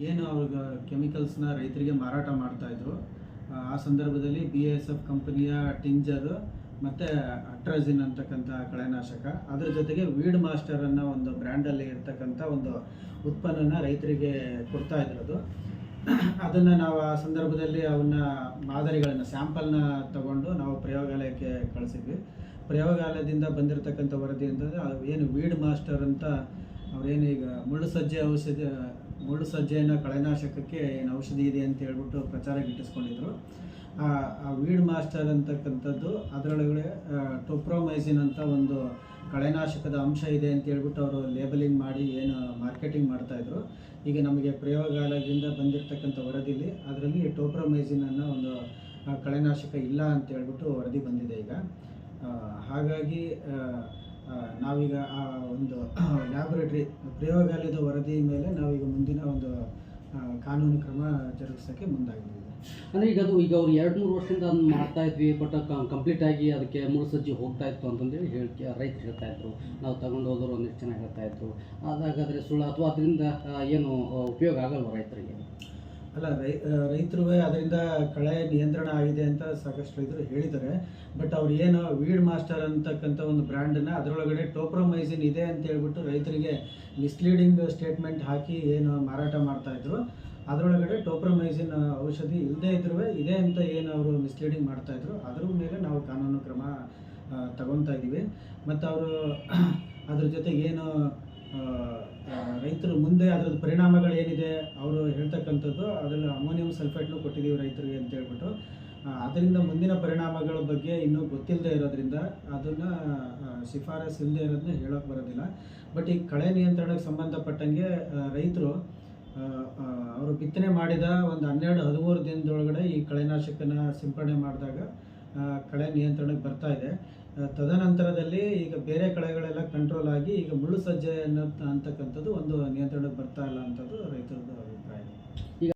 ಏನು ಅವ್ರಿಗೆ ಕೆಮಿಕಲ್ಸ್ನ ರೈತರಿಗೆ ಮಾರಾಟ ಮಾಡ್ತಾಯಿದ್ರು ಆ, ಸಂದರ್ಭದಲ್ಲಿ ಬಿ ಎಸ್ ಎಫ್ ಕಂಪನಿಯ ಟಿಂಜರ್ ಮತ್ತು ಅಟ್ರಾಜಿನ್ ಅಂತಕ್ಕಂಥ ಕಳೆನಾಶಕ. ಅದರ ಜೊತೆಗೆ ವೀಡ್ ಮಾಸ್ಟರ್ ಅನ್ನೋ ಒಂದು ಬ್ರ್ಯಾಂಡಲ್ಲಿ ಇರ್ತಕ್ಕಂಥ ಒಂದು ಉತ್ಪನ್ನನ ರೈತರಿಗೆ ಕೊಡ್ತಾ ಇದ್ರದು. ಅದನ್ನು ನಾವು ಆ ಸಂದರ್ಭದಲ್ಲಿ ಅವನ್ನ ಮಾದರಿಗಳನ್ನು ಸ್ಯಾಂಪಲ್ನ ತಗೊಂಡು ನಾವು ಪ್ರಯೋಗಾಲಯಕ್ಕೆ ಕಳಿಸಿದ್ವಿ. ಪ್ರಯೋಗಾಲಯದಿಂದ ಬಂದಿರತಕ್ಕಂಥ ವರದಿ ಅಂತಂದರೆ ಏನು ವೀಡ್ ಮಾಸ್ಟರ್ ಅಂತ ಅವ್ರೇನು ಈಗ ಮುಳ್ಳು ಸಜ್ಜೆ ಔಷಧಿ ಮುಳ್ಳು ಸಜ್ಜೆಯನ್ನು ಕಳೆನಾಶಕಕ್ಕೆ ಏನು ಔಷಧಿ ಇದೆ ಅಂತ ಹೇಳ್ಬಿಟ್ಟು ಪ್ರಚಾರ ಗಿಟ್ಟಿಸ್ಕೊಂಡಿದ್ರು. ಆ ವೀಡ್ ಮಾಸ್ಟರ್ ಅಂತಕ್ಕಂಥದ್ದು ಅದರೊಳಗಡೆ ಟೊಪ್ರೋಮೈಸಿನ್ ಅಂತ ಒಂದು ಕಳೆನಾಶಕದ ಅಂಶ ಇದೆ ಅಂತ ಹೇಳ್ಬಿಟ್ಟು ಅವರು ಲೇಬಲಿಂಗ್ ಮಾಡಿ ಏನು ಮಾರ್ಕೆಟಿಂಗ್ ಮಾಡ್ತಾಯಿದ್ರು ಈಗ ನಮಗೆ ಪ್ರಯೋಗಾಲಯದಿಂದ ಬಂದಿರತಕ್ಕಂಥ ವರದಿಲಿ ಅದರಲ್ಲಿ ಟೋಪ್ರೋಮೈಸಿನ್ ಅನ್ನೋ ಒಂದು ಕಳೆನಾಶಕ ಇಲ್ಲ ಅಂತ ಹೇಳ್ಬಿಟ್ಟು ವರದಿ ಬಂದಿದೆ ಈಗ. ಹಾಗಾಗಿ ನಾವೀಗ ಆ ಒಂದು ಲ್ಯಾಬೊರೇಟ್ರಿ ಪ್ರಯೋಗಾಲಯದ ವರದಿ ಮೇಲೆ ನಾವೀಗ ಮುಂದಿನ ಒಂದು ಕಾನೂನು ಕ್ರಮ ಜರುಗಿಸೋಕ್ಕೆ ಮುಂದಾಗಿದೆ ಅಂದರೆ ಈಗ ಅದು, ಈಗ ಅವ್ರು ಎರಡು ಮೂರು ವರ್ಷದಿಂದ ಅದನ್ನು ಮಾಡ್ತಾ ಇದ್ವಿ ಬಟ್ ಕಂಪ್ಲೀಟ್ ಆಗಿ ಅದಕ್ಕೆ ಮೂರು ಸಜ್ಜಿ ಹೋಗ್ತಾ ಇತ್ತು ಅಂತಂದೇಳಿ ಹೇಳಿ ರೈತರು ಹೇಳ್ತಾ ಇದ್ರು. ನಾವು ತಗೊಂಡು ಹೋದವರು ಒಂದಿಷ್ಟು ಚೆನ್ನಾಗಿ ಹೇಳ್ತಾ ಇದ್ರು. ಅದಾಗಾದರೆ ಸುಳ್ಳು, ಅಥವಾ ಅದರಿಂದ ಏನು, ಉಪಯೋಗ ಆಗಲ್ವ ರೈತರಿಗೆ? ಅಲ್ಲ, ರೈ ರೈತರು ಅದರಿಂದ ಕಳೆ ನಿಯಂತ್ರಣ ಆಗಿದೆ ಅಂತ ಸಾಕಷ್ಟು ರೈತರು ಹೇಳಿದ್ದಾರೆ. ಬಟ್ ಅವ್ರು ಏನು ವೀಡ್ ಮಾಸ್ಟರ್ ಅಂತಕ್ಕಂಥ ಒಂದು ಬ್ರ್ಯಾಂಡನ್ನ ಅದರೊಳಗಡೆ ಟೋಪ್ರೋಮೈಸಿನ್ ಇದೆ ಅಂತ ಹೇಳ್ಬಿಟ್ಟು ರೈತರಿಗೆ ಮಿಸ್ಲೀಡಿಂಗ್ ಸ್ಟೇಟ್ಮೆಂಟ್ ಹಾಕಿ ಏನು ಮಾರಾಟ ಮಾಡ್ತಾಯಿದ್ರು ಅದರೊಳಗಡೆ ಟೋಪ್ರೊಮೈಸಿನ್ ಔಷಧಿ ಇಲ್ಲದೇ ಇದ್ರೂ ಇದೆ ಅಂತ ಏನು ಅವರು ಮಿಸ್ಲೀಡಿಂಗ್ ಮಾಡ್ತಾ ಇದ್ರು. ಅದ್ರ ಮೇಲೆ ನಾವು ಕಾನೂನು ಕ್ರಮ ತಗೊತಾ ಇದ್ದೀವಿ ಮತ್ತು ಅವರು ಅದ್ರ ಜೊತೆ ಏನು ರೈತರು ಮುಂದೆ ಅದ್ರದ್ದು ಪರಿಣಾಮಗಳು ಏನಿದೆ, ಅವರು ಹೇಳ್ತಕ್ಕಂಥದ್ದು ಅದರಲ್ಲಿ ಅಮೋನಿಯಂ ಸಲ್ಫೇಟ್ನು ಕೊಟ್ಟಿದ್ದೀವಿ ರೈತರಿಗೆ ಅಂತ ಹೇಳ್ಬಿಟ್ಟು. ಅದರಿಂದ ಮುಂದಿನ ಪರಿಣಾಮಗಳ ಬಗ್ಗೆ ಇನ್ನೂ ಗೊತ್ತಿಲ್ಲದೆ ಇರೋದ್ರಿಂದ ಅದನ್ನು ಶಿಫಾರಸ್ ಇಲ್ಲದೆ ಇರೋದನ್ನ ಹೇಳೋಕೆ ಬರೋದಿಲ್ಲ. ಬಟ್ ಈ ಕಳೆ ನಿಯಂತ್ರಣಕ್ಕೆ ಸಂಬಂಧಪಟ್ಟಂಗೆ ರೈತರು ಅವರು ಬಿತ್ತನೆ ಮಾಡಿದ ಒಂದು ಹನ್ನೆರಡು, ಹದಿಮೂರು ದಿನದೊಳಗಡೆ ಈ ಕಳೆನಾಶಕನ ಸಿಂಪಡಣೆ ಮಾಡಿದಾಗ ಕಳೆ ನಿಯಂತ್ರಣಕ್ಕೆ ಬರ್ತಾ ಇದೆ. ತದನಂತರದಲ್ಲಿ ಈಗ ಬೇರೆ ಕಳೆಗಳೆಲ್ಲ ಕಂಟ್ರೋಲ್ ಆಗಿ ಈಗ ಮುಳ್ಳು ಸಜ್ಜೆ ಅನ್ನೋ ಅಂತಕ್ಕಂಥದ್ದು ಒಂದು ನಿಯಂತ್ರಣಕ್ಕೆ ಬರ್ತಾ ಇಲ್ಲ ಅಂತದ್ದು ರೈತರದ್ದು ಅಭಿಪ್ರಾಯ.